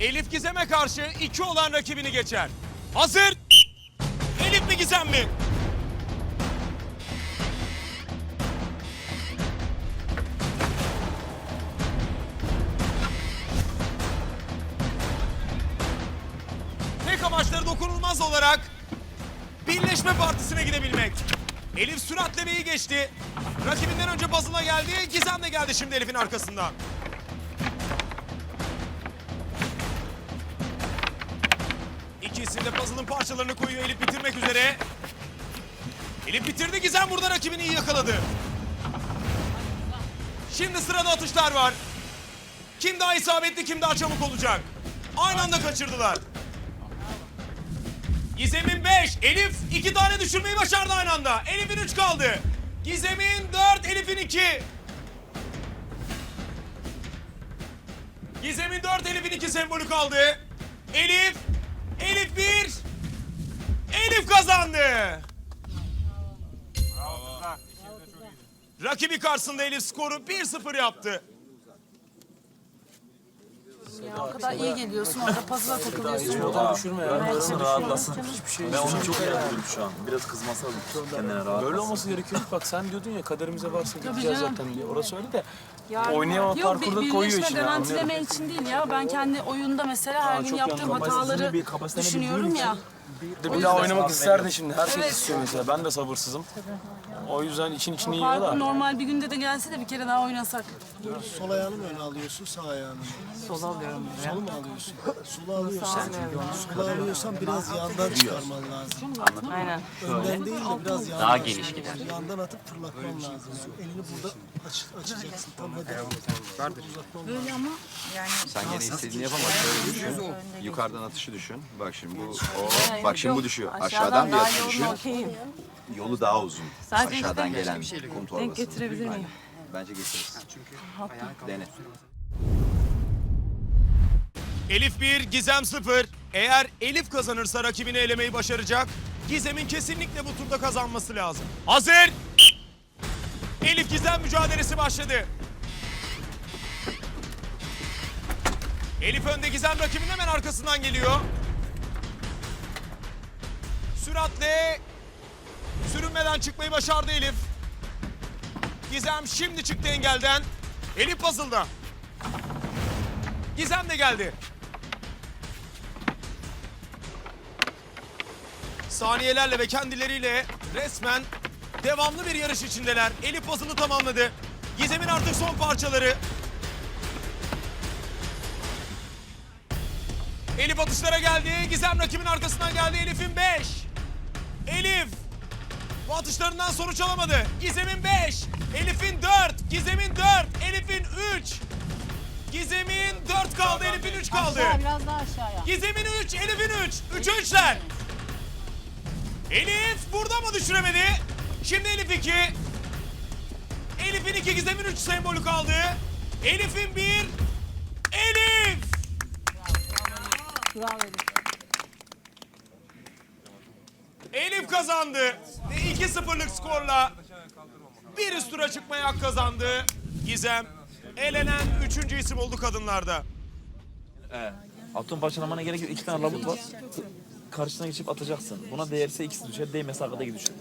Elif Gizem'e karşı iki olan rakibini geçer. Hazır. Elif mi Gizem mi? Tek amaçları dokunulmaz olarak birleşme partisine gidebilmek. Elif süratle geçti. Rakibinden önce bazına geldi. Gizem de geldi şimdi Elif'in arkasından. İkisi de puzzle'ın parçalarını koyuyor Elif bitirmek üzere. Elif bitirdi Gizem burada rakibini iyi yakaladı. Şimdi sırada atışlar var. Kim daha isabetli kim daha çabuk olacak? Aynı anda kaçırdılar. Gizem'in 5, Elif 2 tane düşürmeyi başardı aynı anda. Elif'in 3 kaldı. Gizem'in 4, Elif'in 2. Gizem'in 4, Elif'in 2 sembolü kaldı. Elif, Elif 1. Elif kazandı. Rakibi karşısında Elif skoru 1-0 yaptı. O kadar iyi geliyorsun orada puzzle'a takılıyorsun. Motor düşürme ya. Bırakın rahatlasın. Hiçbir şey Ben onu çok eğleniyorum şu an. Biraz kızması lazım. Kendine rahatlasın. Böyle olması gerekiyor. Bak sen diyordun ya kaderimize varsa gideceğiz zaten diye. Orası öyle de. Oynayamam parkurda bir- koyuyor içine, garantileme için değil ya. Ben kendi oyunda mesela her gün yaptığım hataları düşünüyorum ya. Bir de bir daha oynamak isterdin şimdi. Herkes Evet. istiyor mesela. Ben de sabırsızım. O yüzden için için iyi Parkur da. normal bir günde de gelse de bir kere daha oynasak. Sol ayağını mı öne alıyorsun, sağ ayağını mı? Sol alıyorum. Sol mu alıyorsun? Solu alıyorsan, solu alıyorsan biraz yandan çıkarman lazım. Aynen. Önden değil de biraz yandan. Daha geniş gider. Yandan atıp fırlatman lazım. Elini burada aç, açacaksın. Tam hadi. Böyle ama yani Sen gene istediğini yapamazsın. Şöyle düşün. Yukarıdan atışı düşün. Bak şimdi bu o. Bak şimdi bu düşüyor. Aşağıdan bir daha atış yolun düşün. okeyim. Yolu daha uzun. Sadece Aşağıdan işte gelen kum torbası. Denk getirebilir miyim? Bence getiririz. Dene. Elif 1, Gizem 0. Eğer Elif kazanırsa rakibini elemeyi başaracak. Gizem'in kesinlikle bu turda kazanması lazım. Hazır. Elif Gizem mücadelesi başladı. Elif önde Gizem rakibinin hemen arkasından geliyor. Süratle sürünmeden çıkmayı başardı Elif. Gizem şimdi çıktı engelden. Elif puzzle'da. Gizem de geldi. Saniyelerle ve kendileriyle resmen devamlı bir yarış içindeler. Elif puzzle'ını tamamladı. Gizem'in artık son parçaları. Elif atışlara geldi. Gizem rakibin arkasından geldi. Elif'in 5. Elif bu atışlarından sonuç alamadı. Gizem'in 5. Elif'in 4. Gizem'in 4. Elif'in 3. Gizem'in 4 kaldı. Elif'in 3 kaldı. Biraz daha aşağıya. Gizem'in 3, Elif'in 3. 3'e 3'ler. Elif burada mı düşüremedi? Şimdi Elif 2. Elif'in 2, Gizem'in 3 sembolü kaldı. Elif'in 1. Elif! Elif kazandı. Ve 2-0'lık skorla bir üst tura çıkmaya hak kazandı. Gizem elenen 3. isim oldu kadınlarda. Atom parçalamana gerek yok. İki tane labut var. Karşısına geçip atacaksın. Buna değerse ikisi düşer. Değmese arkadaki düşer.